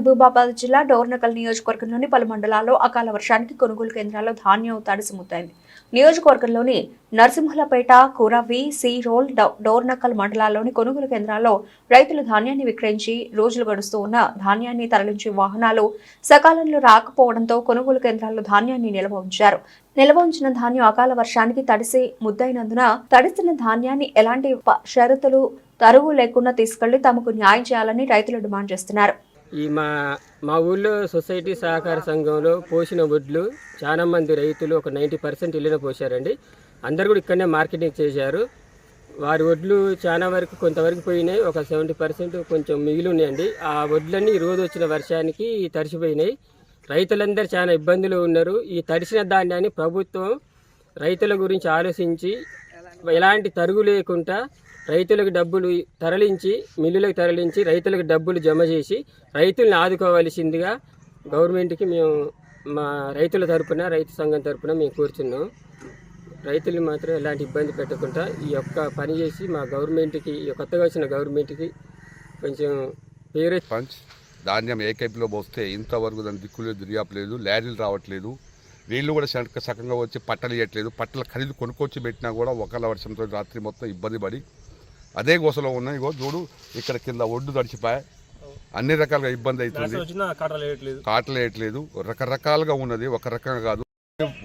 మహబూబాబాద్ జిల్లా డోర్నకల్ నియోజకవర్గంలోని పలు మండలాల్లో అకాల వర్షానికి కొనుగోలు కేంద్రాల్లో ధాన్యం తడిసిముద్దైంది నియోజకవర్గంలోని నరసింహులపేట కురవి సి రోల్ డౌ- డోర్నకల్ మండలాల్లోని కొనుగోలు కేంద్రాల్లో రైతులు ధాన్యాన్ని విక్రయించి రోజులు గడుస్తూ ఉన్న ధాన్యాన్ని తరలించే వాహనాలు సకాలంలో రాకపోవడంతో కొనుగోలు కేంద్రాల్లో ధాన్యాన్ని నిల్వ ఉంచారు. నిల్వ ఉంచిన ధాన్యం అకాల వర్షానికి తడిసి ముద్దైనందున తడిసిన ధాన్యాన్ని ఎలాంటి షరతులు తరువు లేకుండా తీసుకెళ్ళి తమకు న్యాయం చేయాలని రైతులు డిమాండ్ చేస్తున్నారు. ఈ మా మా ఊళ్ళో సొసైటీ సహకార సంఘంలో పోసిన వడ్లు చాలా మంది రైతులు ఒక నైంటీ పర్సెంట్ ఇల్లున పోశారండి. అందరు కూడా ఇక్కడనే మార్కెటింగ్ చేశారు. వారి వడ్లు చాలా వరకు కొంతవరకు పోయినాయి. ఒక సెవెంటీ పర్సెంట్ కొంచెం మిగిలి ఉన్నాయండి ఆ వడ్లన్నీ ఈరోజు వచ్చిన వర్షానికి తడిసిపోయినాయి. రైతులందరూ చాలా ఇబ్బందులు ఉన్నారు. ఈ తడిసిన ధాన్యాన్ని ప్రభుత్వం రైతుల గురించి ఆలోచించి ఎలాంటి తరుగు లేకుండా రైతులకు డబ్బులు తరలించి మిల్లులకు తరలించి రైతులకు డబ్బులు జమ చేసి రైతుల్ని ఆదుకోవాల్సిందిగా గవర్నమెంట్కి మేము మా రైతుల తరపున రైతు సంఘం తరపున మేము కూర్చున్నాం. రైతులు మాత్రం ఎలాంటి ఇబ్బంది పెట్టకుండా ఈ యొక్క పని చేసి మా గవర్నమెంట్కి ఈ కొత్తగా వచ్చిన గవర్నమెంట్కి కొంచెం పేరు పంచ్ ధాన్యం ఏకైపులో పోస్తే ఇంతవరకు దాని దిక్కులు దిరియాపలేదు లారీలు రావట్లేదు వీళ్ళు కూడా సక- సకంగా వచ్చి పట్టలు ఇవ్వట్లేదు పట్టలు ఖరీదు కొనుక్కొచ్చి పెట్టినా కూడా ఒకళ్ళ వర్షంతో రాత్రి మొత్తం ఇబ్బంది పడి అదే గోసలో ఉన్నాయి ఇగో చూడు ఇక్కడ కింద ఒడ్డు తడిచిపోయి. అన్ని రకాలుగా ఇబ్బంది అవుతుంది. వచ్చినా కాటలు వేయట్లేదు. కాటలు వేయట్లేదు. రకరకాలుగా ఉన్నది ఒక రకంగా కాదు.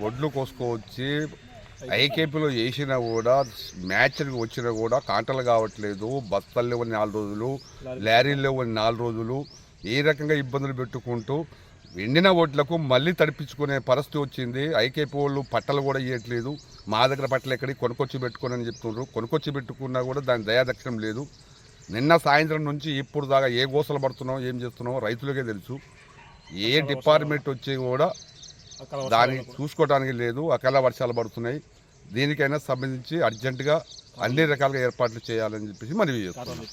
ఒడ్లు కోసుకొచ్చి ఐకేపీలో వేసినా కూడా మ్యాచ్కి వచ్చినా కూడా కాంటలు కావట్లేదు. బస్తాలు లేవని నాలుగు రోజులు లారీలు లేవని నాలుగు రోజులు ఏ రకంగా ఇబ్బందులు పెట్టుకుంటూ ఎండిన ఓట్లకు మళ్ళీ తడిపించుకునే పరిస్థితి వచ్చింది. ఐకేపీ వాళ్ళు పట్టలు కూడా ఇవ్వట్లేదు మా దగ్గర పట్టలు ఎక్కడికి కొనుక్కొచ్చి పెట్టుకుని అని చెప్తున్నారు కొనుక్కొచ్చి పెట్టుకున్నా కూడా దాని దయా దక్కడం లేదు. నిన్న సాయంత్రం నుంచి ఇప్పుడు దాకా ఏ గోసలు పడుతున్నాం ఏం చేస్తున్నామో రైతులకే తెలుసు. ఏ డిపార్ట్మెంట్ వచ్చి కూడా దాన్ని చూసుకోవడానికి లేదు. అకాల వర్షాలు పడుతున్నాయి. దీనికైనా సంబంధించి అర్జెంటుగా అన్ని రకాలుగా ఏర్పాట్లు చేయాలని చెప్పేసి మనవి చేస్తున్నాం.